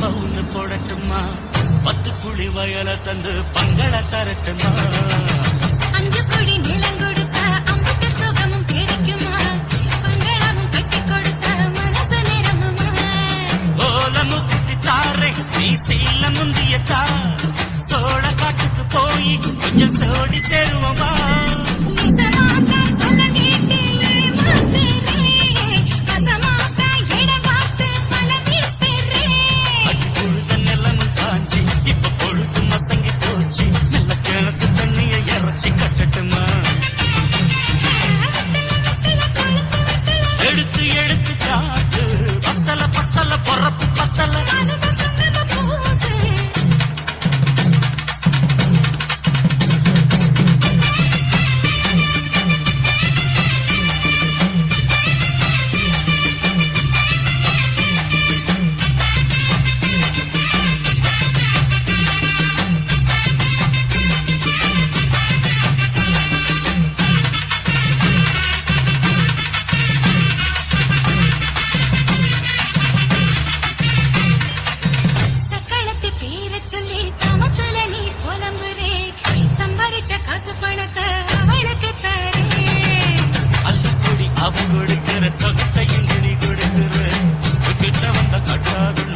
பவுன்னு போடட்டுமா பத்து குழி வயலை தந்து பங்கள தரட்டுமா அஞ்சு குடி நிலம் கொடுத்த அம்பட்டு சுகமும் கிடைக்குமா? பங்களாவும் கட்டி கொடுத்த மனசு நிறமுமா ஓலமும் குத்தி தாரே நீ சீல முந்தியத்தா சோழ காட்டுக்கு போய் கொஞ்சம் சோடி சேருவமா அவங்க கொடுக்கிற சொத்தையும் குடி கொடுக்கிற. கிட்ட வந்த கட்டாதுள்ள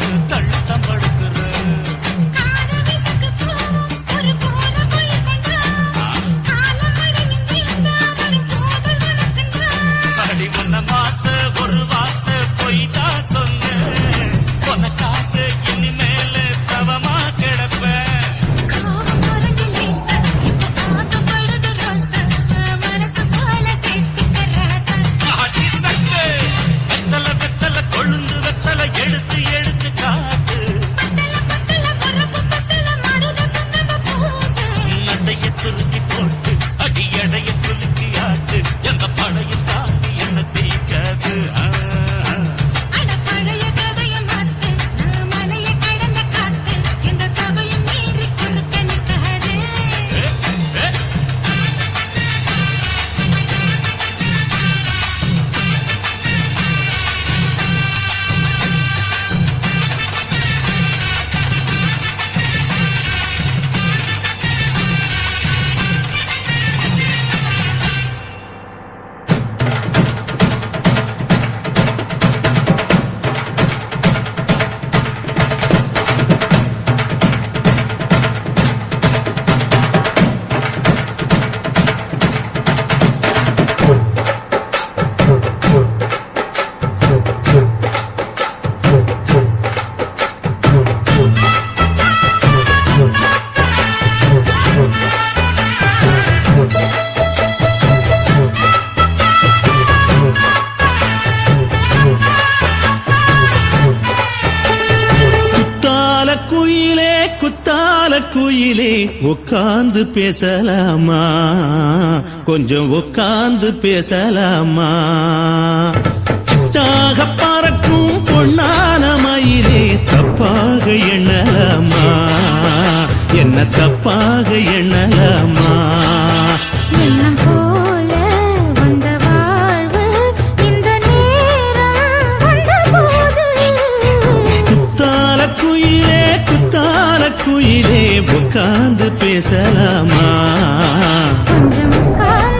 பேசலாமா? கொஞ்சம் உட்கார்ந்து பேசலாமா? தாக பறக்கும் பொன்னான மயிலே தப்பாக எண்ணலாமா? என்ன தப்பாக எண்ணலாமா? உட்கார்ந்து பேசலாமா கொஞ்சம் உட்கார்ந்து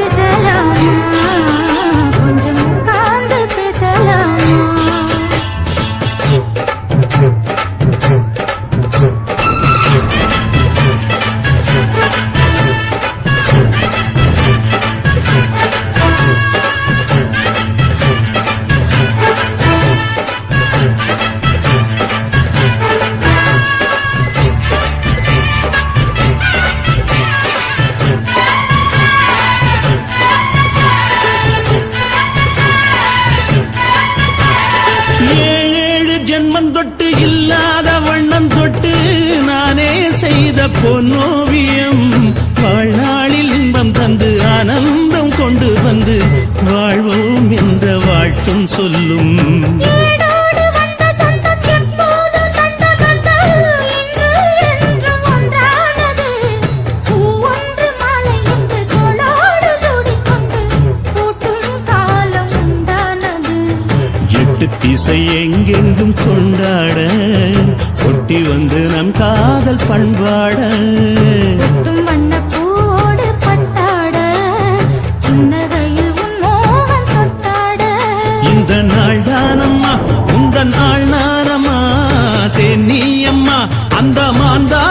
பொன்னோவியம் வாழ்நாளில் இன்பம் தந்து ஆனந்தம் கொண்டு வந்து வாழ்வோம் என்ற வாழ்த்தும் சொல்லும். காதல் பண்பாட பொட்டும் வண்ணப் பூவோடு பட்டாட. புன்னகையில் உன் மோகம் தொட்டாட. இந்த நாள் தானம்மா இந்த நாள் நானம்மா தென்னியம்மா அந்த மாந்தானம்மா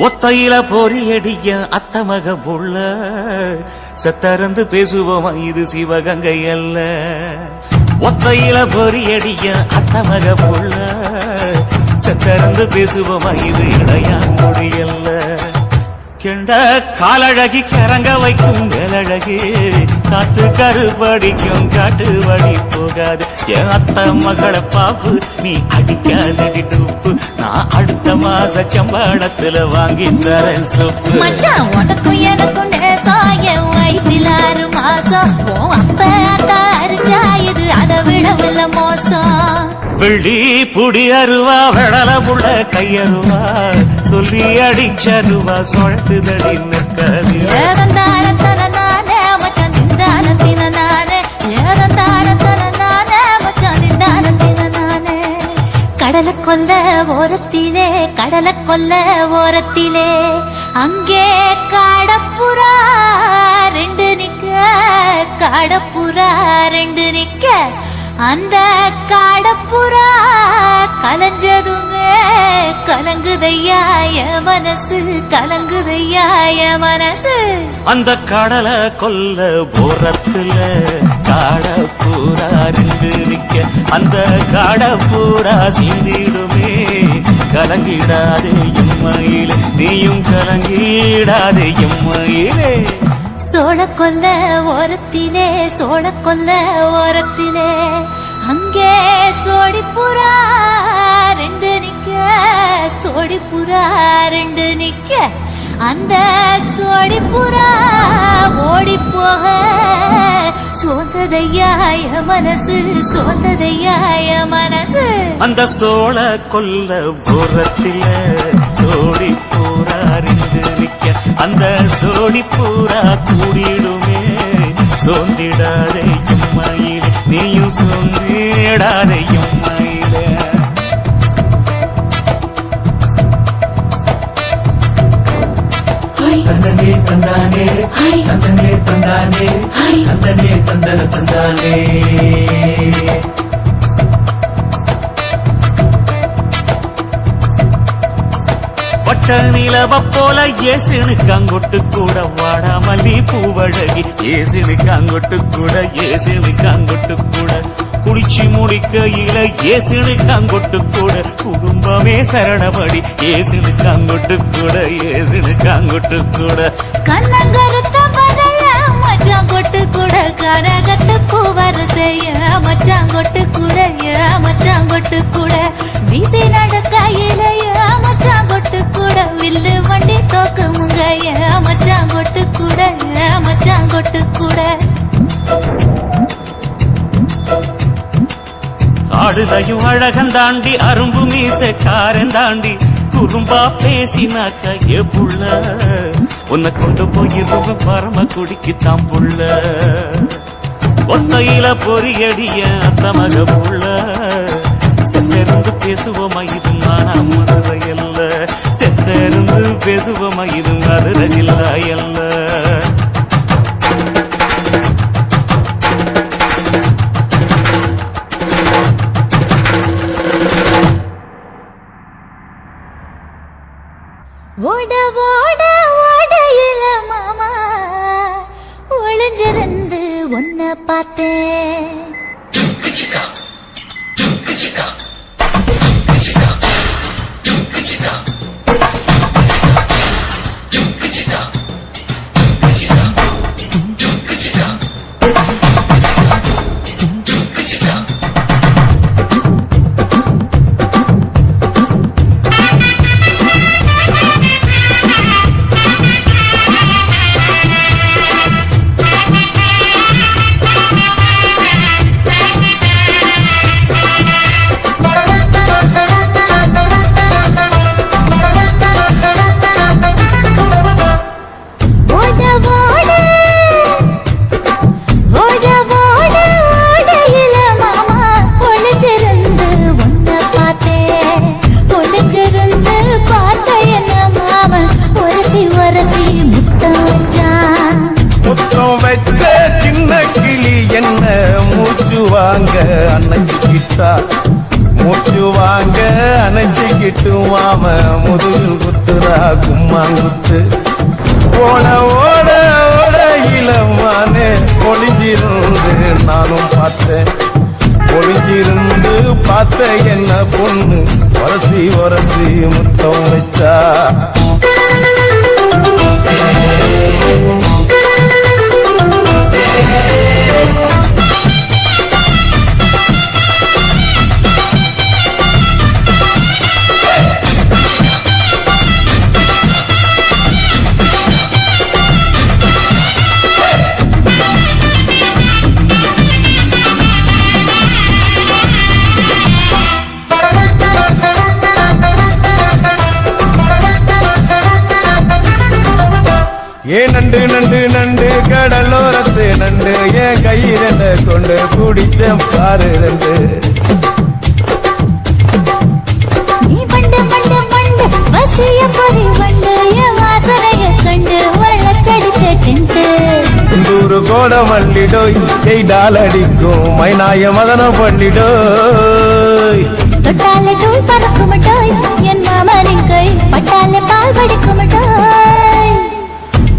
ஒத்தையில பொறியடிய அத்தமக புள்ள. செத்தறந்து பேசுவோமா இது சிவகங்கை அல்ல. ஒத்தையில பொறியடிய அத்தமக புள்ள. செத்தறந்து பேசுவோமா இது இளையாங்குடி அல்ல. கெண்ட காலழகி கரங்க வைக்கும் வேலழகு. காத்து கருபடிக்கும் காட்டு வழி போகாது. என் அத்த மகளை பாப்பு நீ அடிக்காதடி டூப்பு. நான் அடுத்த மாச சம்பளத்துல வாங்கி தரேன் சொப்பு. உனக்கும் எனக்கும் என் வயிற்றில் ஆறு மாசம். அப்ப அத்தா இது அதை விடவில்ல மோசம். வெள்ளி புடி அருவா வெடல புள்ள கையருவா. சொல்லி அடிச்சருவா சுழட்டுதடி நிற்காது. கடலை கொல்ல ஓரத்திலே கடலை கொல்ல ஓரத்திலே. அங்கே காடப்புறா ரெண்டு நிக்க. காடப்புறா ரெண்டு நிக்க. அந்த காட கலங்குதையா என் மனசு கலங்குதையா என் மனசு. அந்த கடலை கொல்ல போறத்துல காட பூரா ரெண்டு நிக்க. அந்த காட பூரா சிந்திடுமே கலங்கிடாதே எம்மையிலே நீயும் கலங்கிடாதே எம்மையிலே சோழ கொல்ல ஓரத்திலே சோழ கொல்ல ஓரத்திலே. அங்கே சோடிப்புறா ரெண்டு நிக்க சோடிப்புறா ரெண்டு நிக்க. அந்த சோடிப்புறா ஓடி போக சோந்ததையாய மனசு சோந்ததையாய மனசு. அந்த சோழ கொல்ல புறத்தில சோடி பூரா ரெண்டு நிக்க. அந்த சோடி பூரா கூடிடுமே. சோந்திடாதே எம்மையிலே. நீயும் சோந்திடாதே எம்மையிலே தந்தனே தந்தானே. தந்தனே தந்தானே. தந்தனே தந்தன தந்தானே. வட்ட நிலவ போல ஏசினுக்கு அங்கொட்டு கூட வாடாமல்லி பூவழகி ஏசினுக்கு அங்கொட்டு கூட ஏசினுக்கு அங்கொட்டு கூட குளிச்சு முடிக்கையில ஏசினுக்கு அங்கொட்டு கூட. குடும்பமே சரணபடி ஏசுனுக்கு அங்கொட்டு கூட ஏசுனுக்கு அங்கொட்டு கூட. கண்ணங்கருத்த பதைய மச்சான் கூட. கரகத்து பூவரசைய மச்சான் கொட்டு கூட மச்சாங்கொட்டு கூட. வீசி நடக்க இலைய மச்சாங்கொட்டு கூட. வில்லு வண்டி தோக்கு முங்கைய மச்சாங்கொட்டு மச்சான் கொட்டு கூட ஏ மச்சான் கூட. ஆடுதையும் அழகன் தாண்டி அரும்பு மீசக்காரன் தாண்டி குறும்பா பேசினாக்க ஏ புள்ள உன்னை கொண்டு போய் பரம குடிக்கு தான் புள்ள. ஒத்தையில பொறியடிய அத்த மக புள்ள. செத்தருந்து பேசுவோமா இது நானா மதுரை அல்ல. செத்தருந்து பேசுவோமா இது மதுரை இல்ல ஓட ஓட ஓட ஓடையில மாமா. ஒளிஞ்சிருந்து ஒன்ன பார்த்தேன். அணைச்சிக்கிட்டு மாம முதுகு கும்மா குத்து. ஓட ஓட ஓட இளமானே ஒளிஞ்சிருந்து நானும் பார்த்தேன். ஒளிஞ்சிருந்து பார்த்த என்ன பொண்ணு? வரசி வரசி முத்தம் வச்சா. கடலோரத்து நண்டு என் கை ரெண்ட கொண்டு குடிச்ச பாரு ரெண்டு. நூறு கோட மல்லிடோய் செய்தால் அடிக்கும் மைனாய மதன பள்ளிடோய் தொட்டாலே தூள் பறக்கும் மிட்டாய் என் மாமனின் கை பட்டாலே பால் வடிக்கும் மிட்டாய்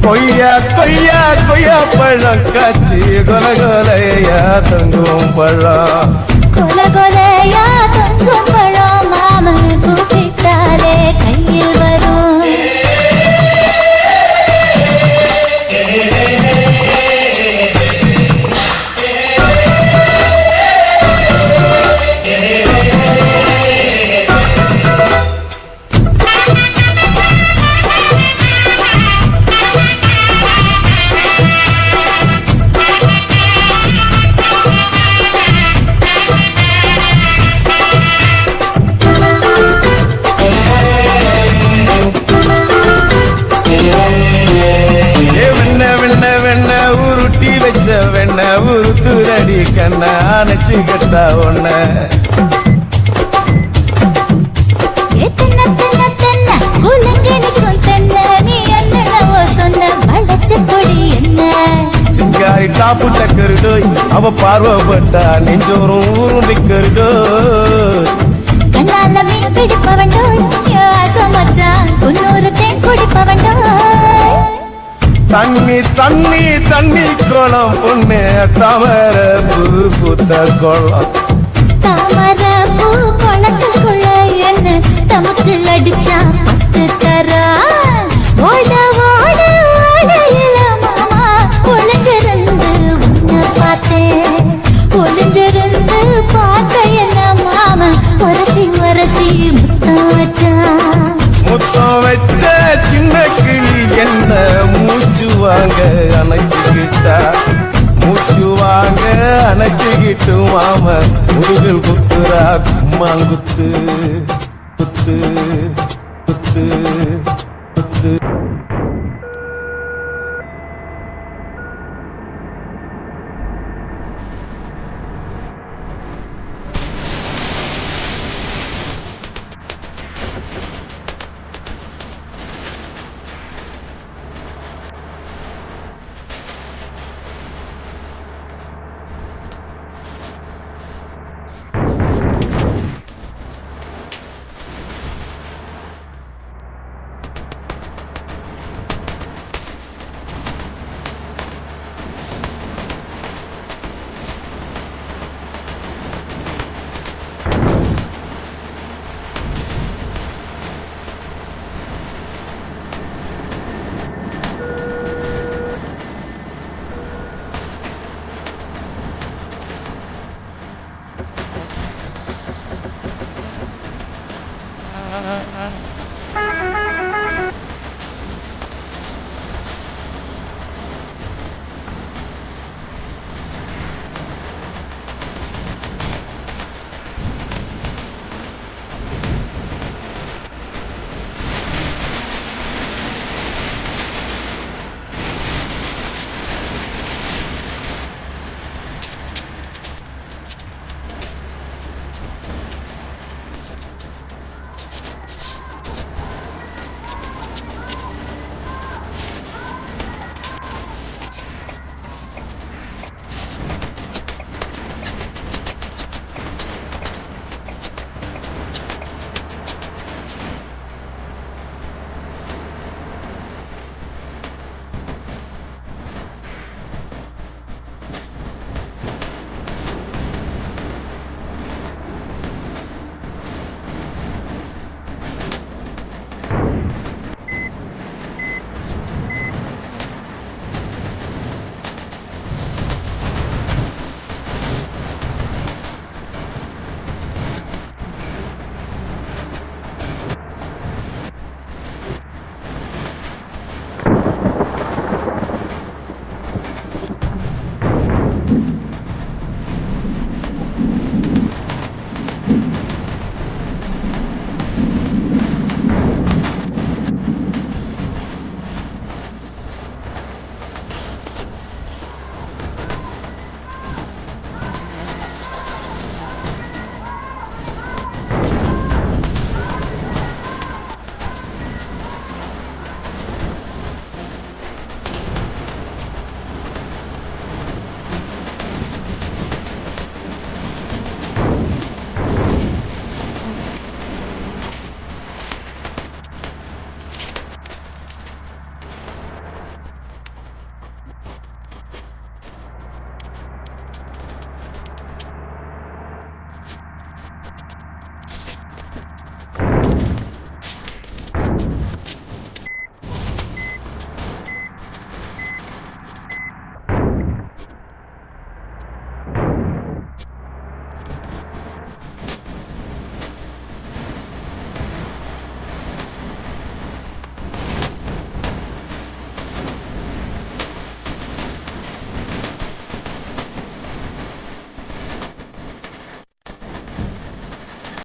கொய்யா கொய்யா கொய்யா பழம் காய்ச்சி கொல கொலையா தங்கும் பழம். கொல கொலையா தொங்கும் பழம் மாமன் கூப்பிட்டாலே கையில் வரும் சிங்காரி டாப்பு டக்கருடோய் அவ பார்வப்பட்டா நெஞ்சோறும் ஊரும் டோய் கண்ணால மீன் பிடிப்பவண்டோய் ஆசமச்சான் குன்னூறு தேன் குடிப்பவண்டோய் தண்ணி தண்ணி தண்ணி குளம். பொண்ணு தாமர பூ பூத்த குளம். தாமர பூ குளத்துக்குள்ள என்ன தமக்கு அடிச்சா பத்து தரா. மூச்சு வாங்க அணைச்சுக்கிட்டா. மூச்சு வாங்க அணைச்சுக்கிட்டு மாம முதுகில் குத்துரா கும்மாங்குத்து குத்து குத்து குத்து.